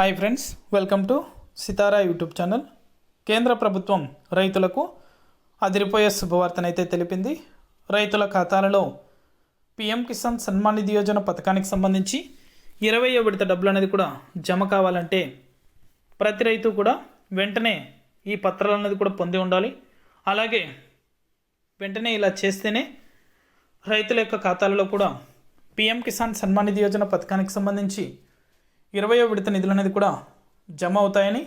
Hi friends welcome to Sitara YouTube channel కేంద్ర ప్రభుత్వం రైతులకు అదిరిపోయే శుభవార్తనైతే తెలిపింది. రైతుల ఖాతాలలో పిఎం కిసాన్ సన్మాన్ నిధి యోజన పథకానికి సంబంధించి ఇరవై విడత డబ్బులు అనేది కూడా జమ కావాలంటే ప్రతి రైతు కూడా వెంటనే ఈ పత్రాలు అనేది కూడా పొంది ఉండాలి. అలాగే వెంటనే ఇలా చేస్తేనే రైతుల యొక్క ఖాతాలలో కూడా పిఎం కిసాన్ సన్మాన్ నిధి యోజన పథకానికి సంబంధించి ఇరవయో విడత నిధులు అనేది కూడా జమ అవుతాయని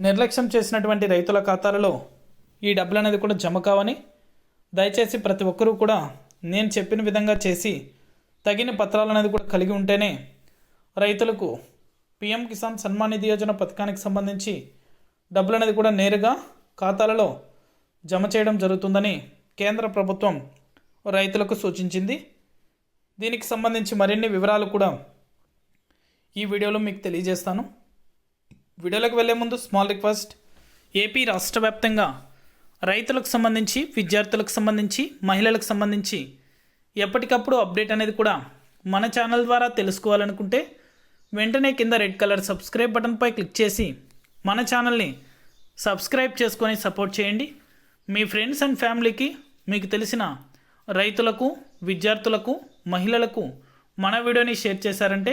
నిర్లక్ష్యం చేసినటువంటి రైతుల ఖాతాలలో ఈ డబ్బులు అనేది కూడా జమ కావని దయచేసి ప్రతి ఒక్కరూ కూడా నేను చెప్పిన విధంగా చేసి తగిన పత్రాలు అనేది కూడా కలిగి ఉంటేనే రైతులకు పిఎం కిసాన్ సన్మాన్ నిధి యోజన పథకానికి సంబంధించి డబ్బులు అనేది కూడా నేరుగా ఖాతాలలో జమ చేయడం జరుగుతుందని కేంద్ర ప్రభుత్వం రైతులకు సూచించింది. దీనికి సంబంధించి మరిన్ని వివరాలు కూడా ఈ వీడియోలో మీకు తెలియజేస్తాను. వీడియోలోకి వెళ్ళే ముందు స్మాల్ రిక్వెస్ట్ ఏపీ రాష్ట్ర వ్యాప్తంగా రైతులకు సంబంధించి విద్యార్థులకు సంబంధించి మహిళలకు సంబంధించి ఎప్పటికప్పుడు అప్డేట్ అనేది కూడా మన ఛానల్ ద్వారా తెలుసుకోవాలనుకుంటే వెంటనే కింద రెడ్ కలర్ సబ్స్క్రైబ్ బటన్పై క్లిక్ చేసి మన ఛానల్ని సబ్స్క్రైబ్ చేసుకొని సపోర్ట్ చేయండి. మీ ఫ్రెండ్స్ అండ్ ఫ్యామిలీకి మీకు తెలిసిన రైతులకు విద్యార్థులకు మహిళలకు మన వీడియోని షేర్ చేశారంటే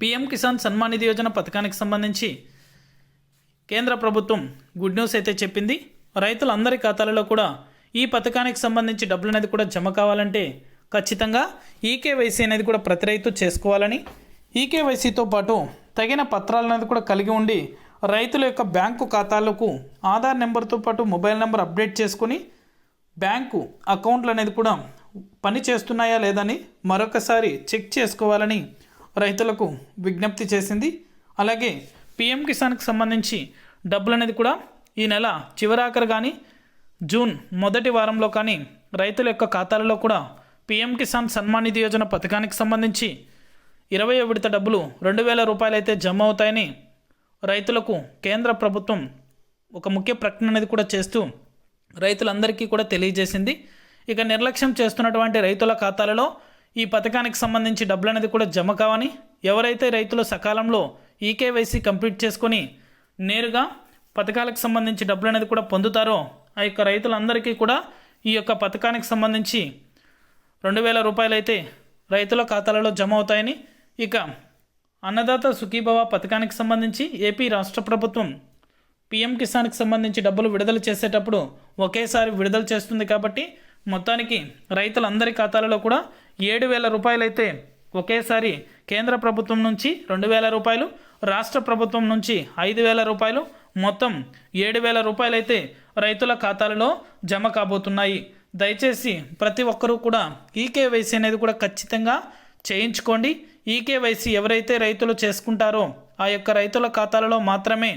పిఎం కిసాన్ సన్మాన్ నిధి యోజన పథకానికి సంబంధించి కేంద్ర ప్రభుత్వం గుడ్ న్యూస్ అయితే చెప్పింది. రైతులందరి ఖాతాలలో కూడా ఈ పథకానికి సంబంధించి డబ్బులు అనేది కూడా జమ కావాలంటే ఖచ్చితంగా ఈకేవైసీ అనేది కూడా ప్రతి రైతు చేసుకోవాలని ఈకేవైసీతో పాటు తగిన పత్రాలు అనేది కూడా కలిగి ఉండి రైతుల యొక్క బ్యాంకు ఖాతాలకు ఆధార్ నెంబర్తో పాటు మొబైల్ నెంబర్ అప్డేట్ చేసుకొని బ్యాంకు అకౌంట్లు అనేది కూడా పని చేస్తున్నాయా లేదని మరొకసారి చెక్ చేసుకోవాలని రైతులకు విజ్ఞప్తి చేసింది. అలాగే పిఎం కిసాన్కి సంబంధించి డబ్బులు అనేది కూడా ఈ నెల చివరాఖరు కానీ జూన్ మొదటి వారంలో కానీ రైతుల యొక్క ఖాతాలలో కూడా పిఎం కిసాన్ సన్మాన్ నిధి యోజన పథకానికి సంబంధించి ఇరవై విడత డబ్బులు రెండు వేల రూపాయలైతే జమ అవుతాయని రైతులకు కేంద్ర ప్రభుత్వం ఒక ముఖ్య ప్రకటన అనేది కూడా చేస్తూ రైతులందరికీ కూడా తెలియజేసింది. ఇక నిర్లక్ష్యం చేస్తున్నటువంటి రైతుల ఖాతాలలో ఈ పథకానికి సంబంధించి డబ్బులు అనేది కూడా జమ కావని ఎవరైతే రైతులు సకాలంలో ఈకేవైసీ కంప్లీట్ చేసుకొని నేరుగా పథకాలకు సంబంధించి డబ్బులు అనేది కూడా పొందుతారో ఆ యొక్క రైతులందరికీ కూడా ఈ యొక్క పథకానికి సంబంధించి రెండు వేల రూపాయలు అయితే రైతుల ఖాతాలలో జమ అవుతాయని ఇక అన్నదాత సుఖీభవ పథకానికి సంబంధించి ఏపీ రాష్ట్ర ప్రభుత్వం పిఎం కిసాన్కి సంబంధించి డబ్బులు విడుదల చేసేటప్పుడు ఒకేసారి విడుదల చేస్తుంది కాబట్టి మొత్తానికి రైతులందరి ఖాతాలలో కూడా ఏడు వేల రూపాయలైతే ఒకేసారి కేంద్ర ప్రభుత్వం నుంచి రెండు వేల రూపాయలు రాష్ట్ర ప్రభుత్వం నుంచి ఐదు వేల రూపాయలు మొత్తం ఏడు వేల రూపాయలైతే రైతుల ఖాతాలలో జమ కాబోతున్నాయి. దయచేసి ప్రతి ఒక్కరూ కూడా ఈకేవైసీ అనేది కూడా ఖచ్చితంగా చేయించుకోండి. ఈకేవైసీ ఎవరైతే రైతులు చేసుకుంటారో ఆ యొక్క రైతుల ఖాతాలలో మాత్రమే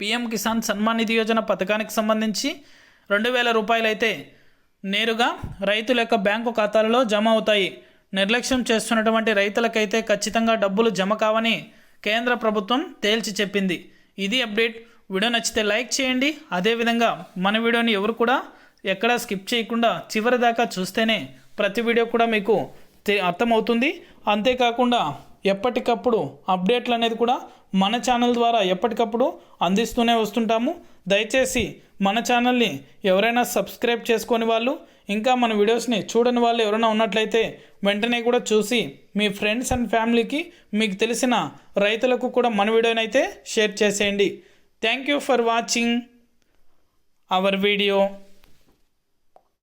పిఎం కిసాన్ సన్మాన్ నిధి యోజన పథకానికి సంబంధించి రెండు వేల రూపాయలైతే నేరుగా రైతుల యొక్క బ్యాంకు ఖాతాలలో జమ అవుతాయి. నిర్లక్ష్యం చేస్తున్నటువంటి రైతులకైతే ఖచ్చితంగా డబ్బులు జమ కావని కేంద్ర ప్రభుత్వం తేల్చి చెప్పింది. ఇది అప్డేట్. వీడియో నచ్చితే లైక్ చేయండి. అదేవిధంగా మన వీడియోని ఎవరు కూడా ఎక్కడా స్కిప్ చేయకుండా చివరి దాకా చూస్తేనే ప్రతి వీడియో కూడా మీకు తె- అర్థమవుతుంది. అంతేకాకుండా ఎప్పటికప్పుడు అప్డేట్లు అనేది కూడా మన ఛానల్ ద్వారా ఎప్పటికప్పుడు అందిస్తూనే వస్తుంటాము. దయచేసి మన ఛానల్ని ఎవరైనా సబ్స్క్రైబ్ చేసుకొని వాళ్ళు ఇంకా మన వీడియోస్ని చూడని వాళ్ళు ఎవరైనా ఉన్నట్లయితే వెంటనే కూడా చూసి మీ ఫ్రెండ్స్ అండ్ ఫ్యామిలీకి మీకు తెలిసిన రైతులకు కూడా మన వీడియోని అయితే షేర్ చేసేయండి. Thank you for watching our video.